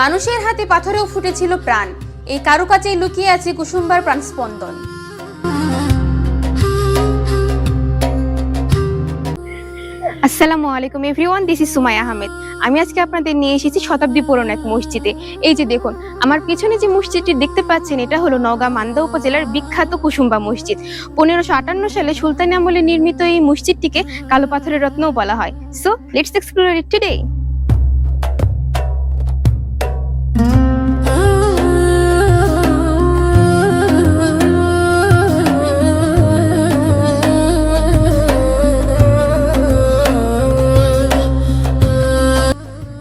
মানুষের হাতে পাথরেও ফুটেছিল প্রাণ। এই কারুকাজেই লুকিয়ে আছে কুসুম্বার প্রাণস্পন্দন। আসসালামু আলাইকুম এভরিওয়ান, দিস ইজ সুমাই আহমেদ। আমি আজকে আপনাদের নিয়ে এসেছি শতাব্দী পুরনো এক মসজিদে। এই যে দেখুন, আমার পিছনে যে মসজিদটি দেখতে পাচ্ছেন, এটা হলো নওগাঁ মান্দা উপজেলার বিখ্যাত কুসুম্বা মসজিদ। পনেরোশো আটান্ন সালে সুলতানি আমলে নির্মিত এই মসজিদটিকে কালো পাথরের রত্নও বলা হয়। So let's explore it today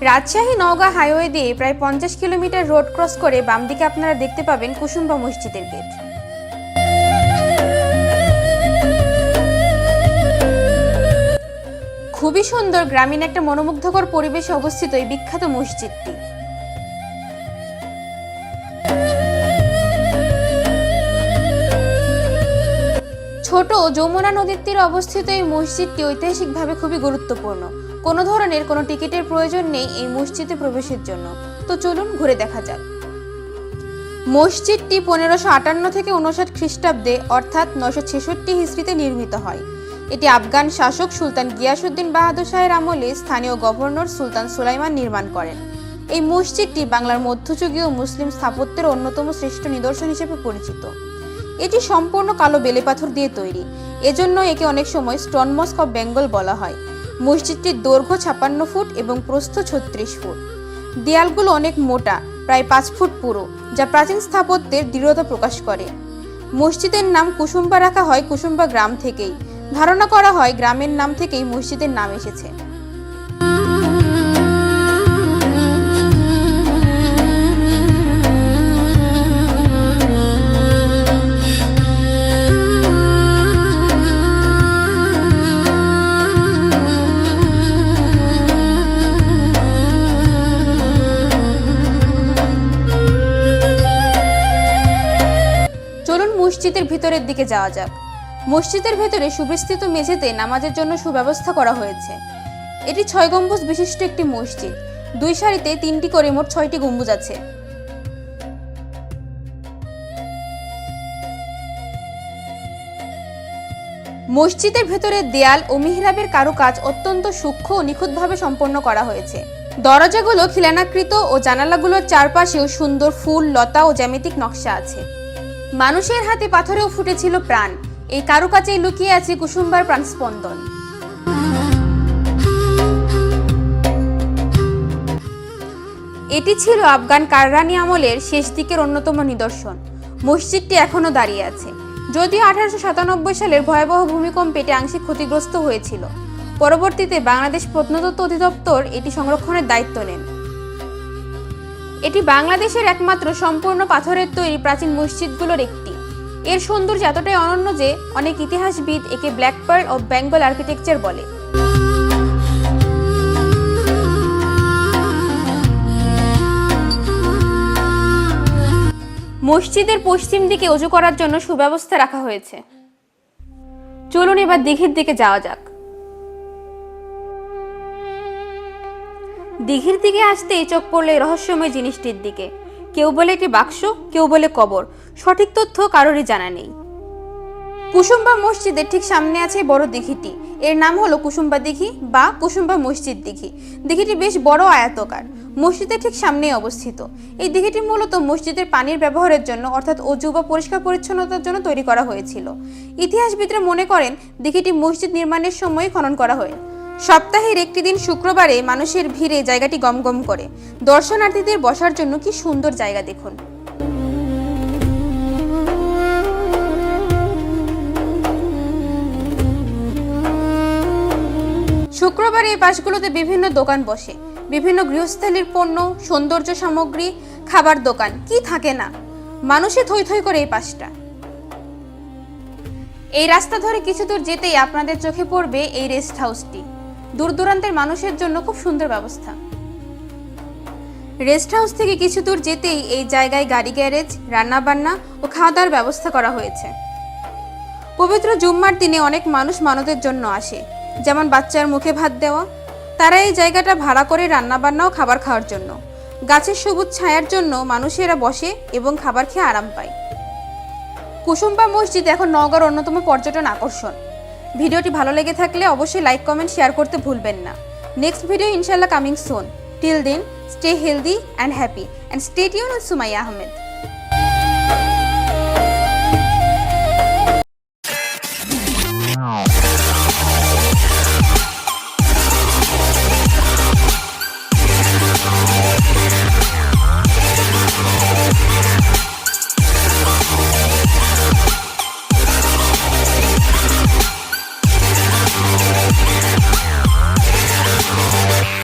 Rajshahi Naogaon highway দিয়ে প্রায় পঞ্চাশ কিলোমিটার রোড ক্রস করে বাম দিকে আপনারা দেখতে পাবেন কুসুম্বা মসজিদের গেট। খুবই সুন্দর গ্রামীণ একটা মনোমুগ্ধকর পরিবেশে অবস্থিত এই বিখ্যাত মসজিদটি। ছোট যমুনা নদীর তীরে অবস্থিত এই মসজিদটি ঐতিহাসিকভাবে খুবই গুরুত্বপূর্ণ। কোনো ধরনের কোনো টিকিটের প্রয়োজন নেই এই মসজিদে প্রবেশের জন্য। তো চলুন ঘুরে দেখা যাক। মসজিদটি পনেরোশো আটান্ন থেকে উনষাট খ্রিস্টাব্দে, অর্থাৎ নশো ছেষট্টি হিস্ট্রিতে নির্মিত হয়। এটি আফগান শাসক সুলতান গিয়াসুদ্দিন বাহাদুর শাহের আমলে স্থানীয় গভর্নর সুলতান সুলাইমান নির্মাণ করেন। এই মসজিদটি বাংলার মধ্যযুগীয় মুসলিম স্থাপত্যের অন্যতম শ্রেষ্ঠ নিদর্শন হিসেবে পরিচিত। এটি সম্পূর্ণ কালো বেলে পাথর দিয়ে তৈরি। এজন্য একে অনেক সময় স্টোন মস্ক অফ বেঙ্গল বলা হয়। মসজিদটির দৈর্ঘ্য ছাপান্ন ফুট এবং প্রস্থ ছত্রিশ ফুট। দেয়ালগুলো অনেক মোটা, প্রায় পাঁচ ফুট পুরো, যা প্রাচীন স্থাপত্যের দৃঢ়তা প্রকাশ করে। মসজিদের নাম কুসুম্বা রাখা হয় কুসুম্বা গ্রাম থেকেই। ধারণা করা হয় গ্রামের নাম থেকেই মসজিদের নাম এসেছে। চলুন মসজিদের ভিতরের দিকে যাওয়া যাক। মসজিদের ভেতরে সুবিস্তৃত মেঝেতে নামাজের জন্য সুব্যবস্থা করা হয়েছে। এটি ছয় গম্বুজ বিশিষ্ট একটি মসজিদ। দুই সারিতে তিনটি করে মোট ছয়টি গম্বুজ আছে। মসজিদের ভেতরে দেয়াল ও মিহরাবের কারুকাজ অত্যন্ত সূক্ষ্ম ও নিখুঁতভাবে সম্পন্ন করা হয়েছে। দরজাগুলো খিলানাকৃত ও জানালাগুলোর চারপাশেও সুন্দর ফুল, লতা ও জ্যামিতিক নকশা আছে। মানুষের হাতে পাথরেও ফুটেছিল প্রাণ। এই কারুকাজেই লুকিয়ে আছে কুসুম্বার প্রাণস্পন্দন। এটি ছিল আফগান কাররানি আমলের শেষ দিকের অন্যতম নিদর্শন। মসজিদটি এখনও দাঁড়িয়ে আছে। যদিও আঠারোশো সাতানব্বই সালের ভয়াবহ ভূমিকম্পে এটি আংশিক ক্ষতিগ্রস্ত হয়েছিল। পরবর্তীতে বাংলাদেশ প্রত্নতত্ত্ব অধিদপ্তর এটি সংরক্ষণের দায়িত্ব নেন। এটি বাংলাদেশের একমাত্র সম্পূর্ণ পাথরের তৈরি প্রাচীন মসজিদগুলোর একটি। এর সৌন্দর্য এতটাই অনন্য যে অনেক ইতিহাসবিদ একে black pearl of Bengal architecture বলে। মসজিদের পশ্চিম দিকে অজু করার জন্য সুব্যবস্থা রাখা হয়েছে। চলুন এবার দিঘির দিকে যাওয়া যাক। দিঘির দিকে আসতেই চোখ পড়ল রহস্যময় জিনিসটির দিকে। কেউ বলে এটি বাক্স, কেউ বলে কবর। সঠিক তথ্য কারোরই জানা নেই। কুসুম্বা মসজিদের ঠিক সামনে আছে বড় দিঘিটি। এর নাম হলো কুসুম্বা দিঘি বা কুসুম্বা মসজিদ দিঘি। দিঘিটি বেশ বড় আয়তকার। মসজিদের ঠিক সামনেই অবস্থিত। এই দিঘিটি মূলত মসজিদের পানির ব্যবহারের জন্য, অর্থাৎ অজু বা পরিষ্কার পরিচ্ছন্নতার জন্য তৈরি করা হয়েছিল। ইতিহাসবিদরা মনে করেন, দিঘিটি মসজিদ নির্মাণের সময় খনন করা হয়। সপ্তাহের একটি দিন শুক্রবারে মানুষের ভিড়ে জায়গাটি গমগম করে। দর্শনার্থীদের বসার জন্য কি সুন্দর জায়গা দেখুন। শুক্রবার এই পাশগুলোতে বিভিন্ন দোকান বসে। বিভিন্ন গৃহস্থালির পণ্য, সৌন্দর্য সামগ্রী, খাবার দোকান, কি থাকে না? মানুষে থই থই করে এই পাশটা। এই রাস্তা ধরে কিছু দূর যেতেই আপনাদের চোখে পড়বে এই রেস্ট হাউসটি। দূর দূরান্তের মানুষের জন্য খুব সুন্দর ব্যবস্থা। রেস্ট হাউস থেকে কিছু দূর যেতেই এই জায়গায় গাড়ি গ্যারেজ, রান্নাবান্না ও খাওয়া দাওয়ার ব্যবস্থা করা হয়েছে। পবিত্র জুম্মার দিনে অনেক মানুষ মানতের জন্য আসে, যেমন বাচ্চার মুখে ভাত দেওয়া। তারা এই জায়গাটা ভাড়া করে রান্নাবান্না ও খাবার খাওয়ার জন্য। গাছের সবুজ ছায়ার জন্য মানুষেরা বসে এবং খাবার খেয়ে আরাম পায়। কুসুম্বা মসজিদ এখন নওগাঁর অন্যতম পর্যটন আকর্ষণ। ভিডিওটি ভালো লেগে থাকলে অবশ্যই লাইক, কমেন্ট, শেয়ার করতে ভুলবেন না। নেক্সট ভিডিও ইনশাল্লাহ coming soon till then stay healthy and happy and stay tune Sumaiya Ahmed